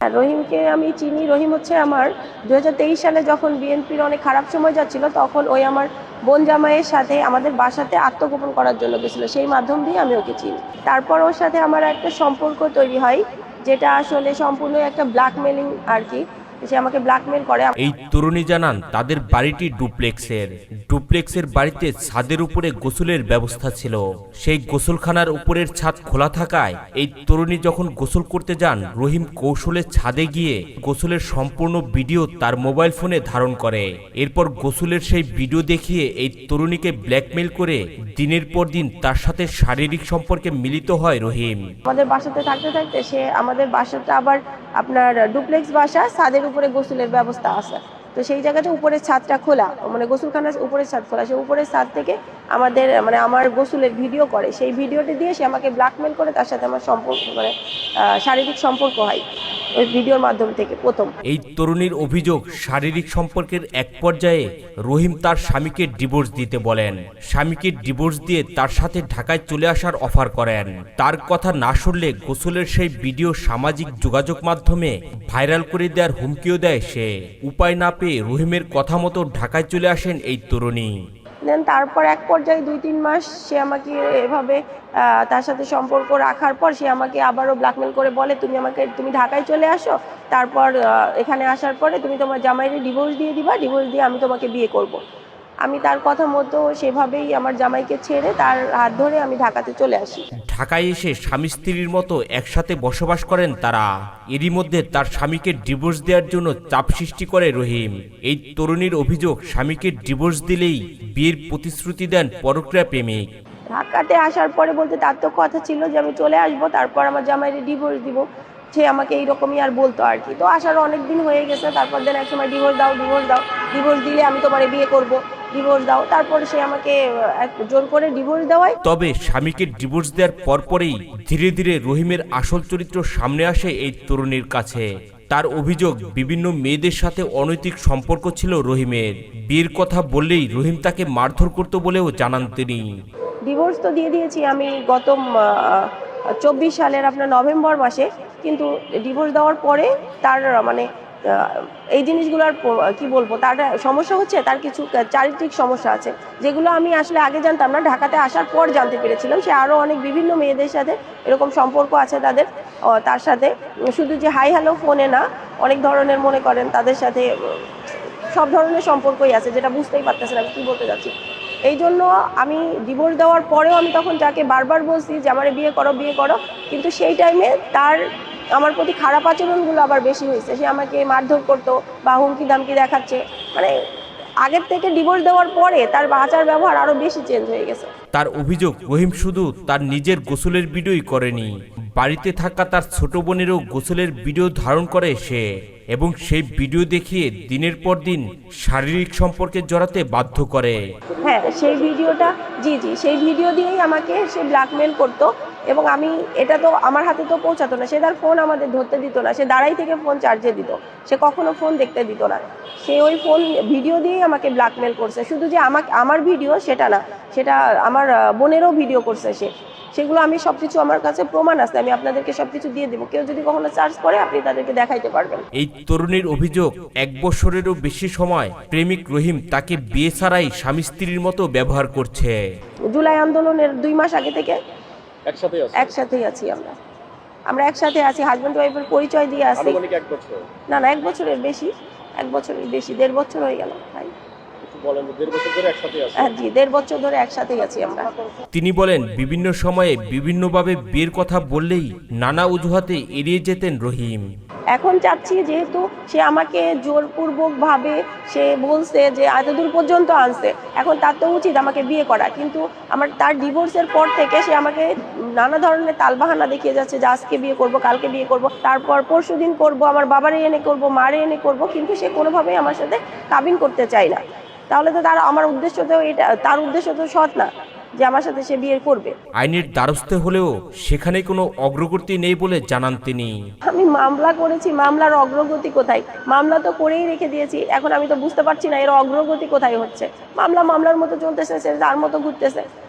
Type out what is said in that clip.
আর রহিমকে আমি চিনি। রহিম হচ্ছে আমার দু হাজার তেইশ সালে যখন বিএনপির অনেক খারাপ সময় যাচ্ছিল, তখন ওই আমার বোন জামাইয়ের সাথে আমাদের বাসাতে আত্মগোপন করার জন্য গেছিল। সেই মাধ্যম দিয়ে আমি ওকে চিনি। তারপর ওর সাথে আমার একটা সম্পর্ক তৈরি হয়, যেটা আসলে সম্পূর্ণ একটা ব্ল্যাকমেলিং আর কি। সে আমাকে ব্ল্যাকমেল করে এই তরুণী জানান তাদের বাড়িটি ডুপ্লেক্সের। ডুপ্লেক্সের বাড়িতে ছাদের উপরে গোসলের ব্যবস্থা ছিল। সেই গোসলখানার উপরের ছাদ খোলা থাকায় এই তরুণী যখন গোসল করতে যান রহিম কৌশলে ছাদে গিয়ে গোসলের সম্পূর্ণ ভিডিও তার মোবাইল ফোনে ধারণ করে। এরপর গোসলের সেই ভিডিও দেখিয়ে এই তরুণীকে ব্ল্যাকমেল করে দিনের পর দিন তার সাথে শারীরিক সম্পর্কে মিলিত হয় রহিম। আমাদের বাসাতে থাকতে থাকতে সে আমাদের বাসাটা আবার আপনার ডুপ্লেক্স বাসা ছাদের উপরে গোসলের ব্যবস্থা আছে। তো সেই জায়গাটা উপরের ছাদটা খোলা মানে গোসলখানার উপরের ছাদ খোলা। সে উপরের ছাদ থেকে আমাদের মানে আমার গোসলের ভিডিও করে। সেই ভিডিওটি দিয়ে সে আমাকে ব্ল্যাকমেল করে তার সাথে আমার সম্পর্ক মানে শারীরিক সম্পর্ক হয় ওই ভিডিওর মাধ্যম থেকে প্রথম। এই তরুণীর অভিযোগ শারীরিক সম্পর্কের এক পর্যায়ে রহিম তার স্বামীকে ডিভোর্স দিতে বলেন। স্বামীকে ডিভোর্স দিয়ে তার সাথে ঢাকায় চলে আসার অফার করেন। তার কথা না শুনলে গোসলের সেই ভিডিও সামাজিক যোগাযোগ মাধ্যমে ভাইরাল করে দেওয়ার হুমকিও দেয় সে। উপায় না পেয়ে রহিমের কথা মতো ঢাকায় চলে আসেন এই তরুণী। দেন তারপর এক পর্যায়ে দুই, তিন মাস সে আমাকে এভাবে তার সাথে সম্পর্ক রাখার পর সে আমাকে আবারও ব্ল্যাকমেল করে বলে, তুমি আমাকে, তুমি ঢাকায় চলে আসো। তারপর এখানে আসার পরে তুমি তোমার জামাইরে ডিভোর্স দিয়ে দিবা। ডিভোর্স দিয়ে আমি তোমাকে বিয়ে করব। আমি তার কথা মতো সেভাবেই আমার জামাইকে ছেড়ে তার হাত ধরে আমি ঢাকাতে চলে আসি। ঢাকায় এসে স্বামী স্ত্রীর মতো একসাথে বসবাস করেন তারা। এরই মধ্যে তার স্বামীকে ডিভোর্স দেওয়ার জন্য চাপ সৃষ্টি করে রহিম। এই তরুণীর অভিযোগ স্বামীকে ডিভোর্স দিলেই বিয়ের প্রতিশ্রুতি দেন পরক্রিয়া প্রেমিক। ঢাকাতে আসার পরে বলতে তার তো কথা ছিল যে আমি চলে আসব তারপর আমার জামাইরে ডিভোর্স দিব। সে আমাকে এইরকমই আর বলতো আর কি। তো আসার অনেক দিন হয়ে গেছে তারপর দেন এক সময় ডিভোর্স দাও ডিভোর্স দাও ডিভোর্স দিলে আমি তোমারে বিয়ে করব। ডিভোর্স দাও তারপর সে আমাকে জোর করে ডিভোর্স দেওয়ায়। তবে স্বামীকে ডিভোর্স দেওয়ার পরপরেই ধীরে ধীরে রহিমের আসল চরিত্র সামনে আসে এই তরুণীর কাছে। তার অভিযোগ বিভিন্ন মেয়েদের সাথে অনৈতিক সম্পর্ক ছিল রহিমের। বিয়ের কথা বললেই রহিম তাকে মারধর করত বলেও জানান তিনি। ডিভোর্স তো দিয়ে দিয়েছি আমি গত চব্বিশ সালের আপনার নভেম্বর মাসে কিন্তু ডিভোর্স দেওয়ার পরে তার মানে এই জিনিসগুলো আর কি বলব, তার সমস্যা হচ্ছে তার কিছু চারিত্রিক সমস্যা আছে। যেগুলো আমি আসলে আগে জানতাম না, ঢাকাতে আসার পর জানতে পেরেছিলাম। সে আরও অনেক বিভিন্ন মেয়েদের সাথে এরকম সম্পর্ক আছে তাদের তার সাথে। শুধু যে হাই হ্যালো ফোনে না, অনেক ধরনের মনে করেন তাদের সাথে সব ধরনের সম্পর্কই আছে, যেটা বুঝতেই পারতেছে না কী বলতে চাচ্ছি। এই জন্য আমি ডিভোর্স দেওয়ার পরেও আমি তখন যাকে বারবার বলছি যে, আমারে বিয়ে করো বিয়ে করো। কিন্তু সেই টাইমে তার আমার প্রতি খারাপ আচরণগুলো আবার বেশি হয়েছে। সে আমাকে মারধর করতো বা হুমকি দামকি দেখাচ্ছে। মানে আগের থেকে ডিভোর্স দেওয়ার পরে তার আচার ব্যবহার আরও বেশি চেঞ্জ হয়ে গেছে। তার অভিযোগ, রহিম শুধু তার নিজের গোসলের ভিডিওই করেনি। বাড়িতে থাকা তার ছোট বোনেরও গোসলের ভিডিও ধারণ করে সে। এবং সেই ভিডিও দেখিয়ে দিনের পর দিন শারীরিক সম্পর্কে জড়াতে বাধ্য করে। হ্যাঁ সেই ভিডিওটা, জি জি, সেই ভিডিও দিয়েই আমাকে সে ব্ল্যাকমেল করতো এবং আমি এটা তো আমার হাতে তো পৌঁছাতো না। সে তার ফোন আমাদের ধরতে দিত না। সে দাঁড়াই থেকে ফোন চার্জে দিত। সে কখনো ফোন দেখতে দিত না। সে ওই ফোন ভিডিও দিয়েই আমাকে ব্ল্যাকমেল করছে। শুধু যে আমাকে, আমার ভিডিও সেটা না, সেটা আমার বোনেরও ভিডিও করছে সে। সেগুলো আমি সব কিছু আমার কাছে প্রমাণ আছে আমি আপনাদেরকে সব কিছু দিয়ে দেবো। কেউ যদি কখনো চার্জ করে আপনি তাদেরকে দেখাইতে পারবেন। এই তরুণীর অভিযোগ এক বছরেরও বেশি সময় প্রেমিক রহিম তাকে বিয়ে ছাড়াই স্বামী স্ত্রীর মতো ব্যবহার করছে। জুলাই আন্দোলনের দুই মাস আগে থেকে একসাথে আছে। একসাথেই আছি আমরা। আমরা একসাথে আছি হাজব্যান্ড ওয়াইফের পরিচয় দিয়ে আছি না না এক বছরের বেশি এক বছরের বেশি দেড় বছর হয়ে গেল। জি দেড় বছর ধরে একসাথেই আছি আমরা। তিনি বলেন বিভিন্ন সময়ে বিভিন্নভাবে বিয়ের কথা বললেই নানা অজুহাতে এড়িয়ে যেতেন রহিম। এখন চাচ্ছি যেহেতু সে আমাকে জোরপূর্বক ভাবে সে বলছে যে এতদূর পর্যন্ত আনছে এখন তার তো উচিত আমাকে বিয়ে করা। কিন্তু আমার তার ডিভোর্সের পর থেকে সে আমাকে নানা ধরনের তালবাহানা দেখিয়ে যাচ্ছে যে আজকে বিয়ে করব কালকে বিয়ে করব তারপর পরশু দিন করব আমার বাবারে এনে করব মারে এনে করব কিন্তু সে কোনোভাবেই আমার সাথে কাবিন করতে চায় না। তাহলে তো তার আমার উদ্দেশ্য তো এটা তার উদ্দেশ্য তো সৎ না যে আমার সাথে সে বিয়ে করবে। আইনের দ্বারস্থ হলেও সেখানে কোনো অগ্রগতি নেই বলে জানান তিনি। আমি মামলা করেছি মামলার অগ্রগতি কোথায়? মামলা তো করেই রেখে দিয়েছি এখন আমি তো বুঝতে পারছি না এর অগ্রগতি কোথায় হচ্ছে। মামলা মামলার মতো চলতেছে সে তার মতো ঘুরতেছে।